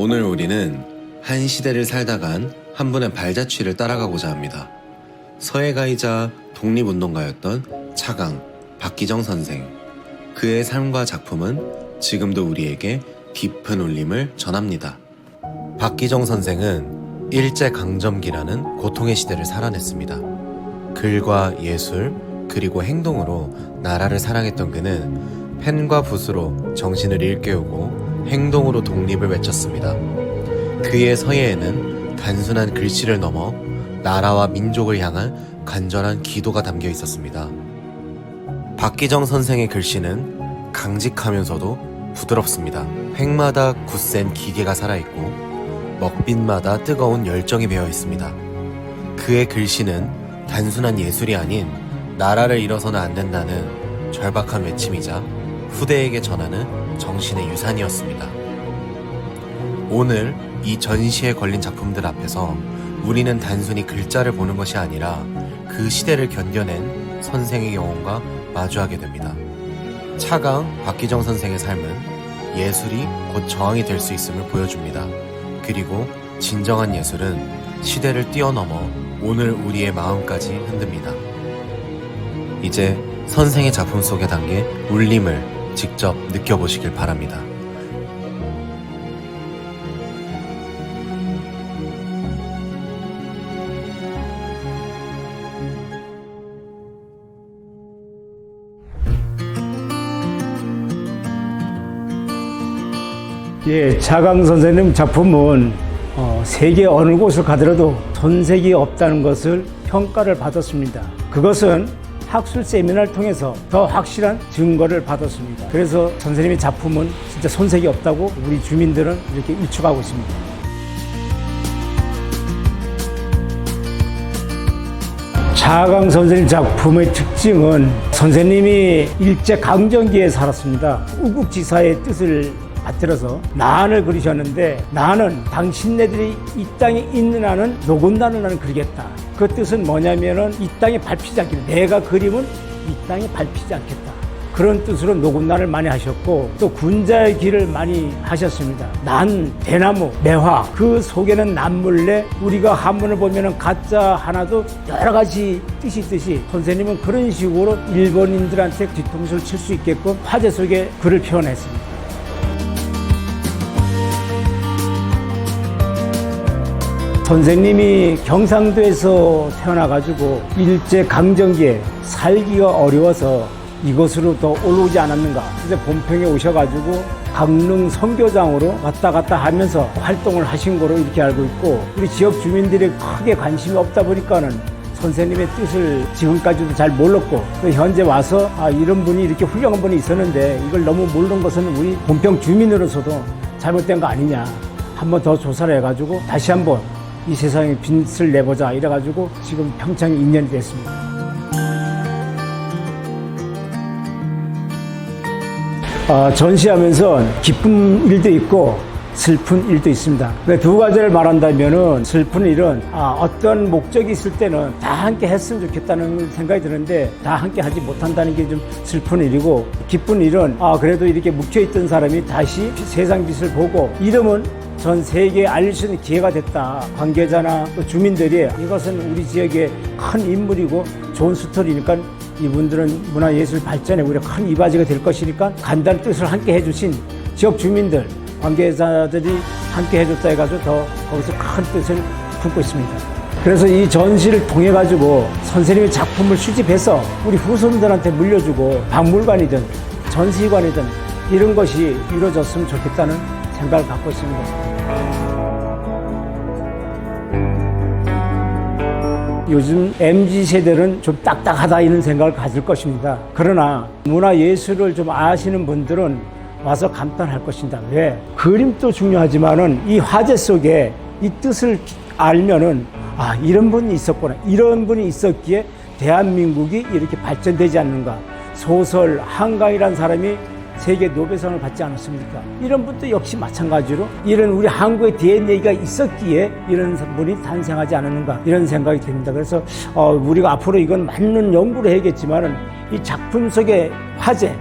오늘 우리는 한 시대를 살다간 한 분의 발자취를 따라가고자 합니다. 서예가이자 독립운동가였던 차강 박기정 선생. 그의 삶과 작품은 지금도 우리에게 깊은 울림을 전합니다. 박기정 선생은 일제강점기라는 고통의 시대를 살아냈습니다. 글과 예술, 그리고 행동으로 나라를 사랑했던 그는 펜과 붓으로 정신을 일깨우고 행동으로 독립을 외쳤습니다. 그의 서예에는 단순한 글씨를 넘어 나라와 민족을 향한 간절한 기도가 담겨 있었습니다. 박기정 선생의 글씨는 강직하면서도 부드럽습니다. 획마다 굳센 기계가 살아있고 먹빛마다 뜨거운 열정이 배어 있습니다. 그의 글씨는 단순한 예술이 아닌 나라를 잃어서는 안 된다는 절박한 외침이자 후대에게 전하는 정신의 유산이었습니다. 오늘 이 전시에 걸린 작품들 앞에서 우리는 단순히 글자를 보는 것이 아니라 그 시대를 견뎌낸 선생의 영혼과 마주하게 됩니다. 차강 박기정 선생의 삶은 예술이 곧 저항이 될 수 있음을 보여줍니다. 그리고 진정한 예술은 시대를 뛰어넘어 오늘 우리의 마음까지 흔듭니다. 이제 선생의 작품 속에 담긴 울림을 직접 느껴보시길 바랍니다. 예, 차강 선생님 작품은 어, 세계 어느 곳을 가더라도 손색이 없다는 것을 평가를 받았습니다. 그것은 학술 세미나를 통해서 더 확실한 증거를 받았습니다. 그래서 선생님의 작품은 진짜 손색이 없다고 우리 주민들은 이렇게 일축하고 있습니다. 차강 선생님 작품의 특징은 선생님이 일제 강점기에 살았습니다. 우국지사의 뜻을 받들어서 난을 그리셨는데 나는 당신네들이 이 땅에 있는 한은 노곤다는 한을 그리겠다. 그 뜻은 뭐냐면은 이 땅에 밟히지 않기를 내가 그림은 이 땅에 밟히지 않겠다. 그런 뜻으로 노곤난을 많이 하셨고 또 군자의 길을 많이 하셨습니다. 난, 대나무, 매화 그 속에는 남물래 우리가 한문을 보면은 가짜 하나도 여러 가지 뜻이 있듯이 선생님은 그런 식으로 일본인들한테 뒤통수를 칠 수 있게끔 화제 속에 글을 표현했습니다. 선생님이 경상도에서 태어나가지고 일제 강점기에 살기가 어려워서 이곳으로 더 올라오지 않았는가. 그래서 본평에 오셔가지고 강릉 선교장으로 왔다 갔다 하면서 활동을 하신 거로 이렇게 알고 있고 우리 지역 주민들이 크게 관심이 없다 보니까는 선생님의 뜻을 지금까지도 잘 몰랐고 또 현재 와서 아 이런 분이 이렇게 훌륭한 분이 있었는데 이걸 너무 모르는 것은 우리 본평 주민으로서도 잘못된 거 아니냐 한번 더 조사를 해가지고 다시 한번 이 세상에 빛을 내보자 이래가지고 지금 평창이 인연이 됐습니다. 어, 전시하면서 기쁜 일도 있고 슬픈 일도 있습니다. 그두 가지를 말한다면은 슬픈 일은 아, 어떤 목적이 있을 때는 다 함께 했으면 좋겠다는 생각이 드는데 다 함께 하지 못한다는 게 좀 슬픈 일이고 기쁜 일은 아, 그래도 이렇게 묵혀있던 사람이 다시 세상 빛을 보고 이름은 전 세계에 알릴 수 있는 기회가 됐다. 관계자나 또 주민들이 이것은 우리 지역의 큰 인물이고 좋은 스토리니까 이분들은 문화예술 발전에 우리가 큰 이바지가 될 것이니까 간단한 뜻을 함께 해주신 지역 주민들, 관계자들이 함께 해줬다 해가지고 더 거기서 큰 뜻을 품고 있습니다. 그래서 이 전시를 통해 가지고 선생님의 작품을 수집해서 우리 후손들한테 물려주고 박물관이든 전시관이든 이런 것이 이루어졌으면 좋겠다는 생각을 갖고 있습니다. 요즘 MZ 세대는 좀 딱딱하다 이런 생각을 가질 것입니다. 그러나 문화 예술을 좀 아시는 분들은 와서 감탄할 것입니다. 왜? 그림도 중요하지만은 이 화제 속에 이 뜻을 알면은 아 이런 분이 있었구나 이런 분이 있었기에 대한민국이 이렇게 발전되지 않는가 소설 한강이라는 사람이 세계 노벨상을 받지 않았습니까? 이런 분도 역시 마찬가지로 이런 우리 한국의 DNA가 있었기에 이런 분이 탄생하지 않았는가 이런 생각이 듭니다. 그래서 어, 우리가 앞으로 이건 맞는 연구를 해야겠지만은 이 작품 속의 화제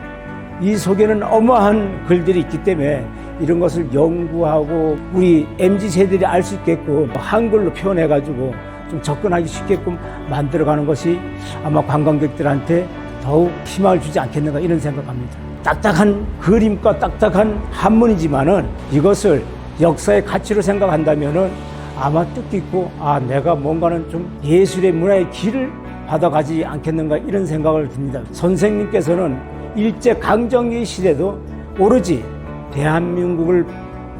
이 속에는 어마한 글들이 있기 때문에 이런 것을 연구하고 우리 MZ 세대들이 알 수 있게끔 한글로 표현해 가지고 좀 접근하기 쉽게끔 만들어가는 것이 아마 관광객들한테 더욱 희망을 주지 않겠는가 이런 생각합니다. 딱딱한 그림과 딱딱한 한문이지만은 이것을 역사의 가치로 생각한다면은 아마 뜻깊고 아 내가 뭔가는 좀 예술의 문화의 길을 받아가지 않겠는가 이런 생각을 듭니다. 선생님께서는 일제 강점기 시대도 오로지 대한민국을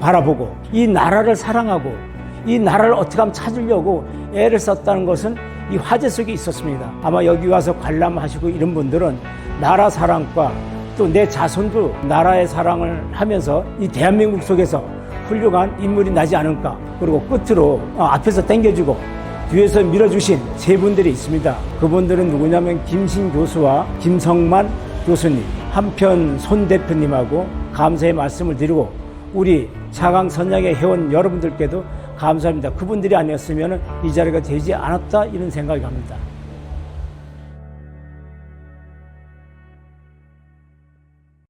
바라보고 이 나라를 사랑하고 이 나라를 어떻게 하면 찾으려고 애를 썼다는 것은 이 화제 속에 있었습니다. 아마 여기 와서 관람하시고 이런 분들은 나라 사랑과 또 내 자손도 나라의 사랑을 하면서 이 대한민국 속에서 훌륭한 인물이 나지 않을까. 그리고 끝으로 어, 앞에서 당겨주고 뒤에서 밀어주신 세 분들이 있습니다. 그분들은 누구냐면 김신 교수와 김성만 교수님, 한편 손 대표님하고 감사의 말씀을 드리고 우리 차강 선양의 회원 여러분들께도 감사합니다. 그분들이 아니었으면 이 자리가 되지 않았다 이런 생각이 갑니다.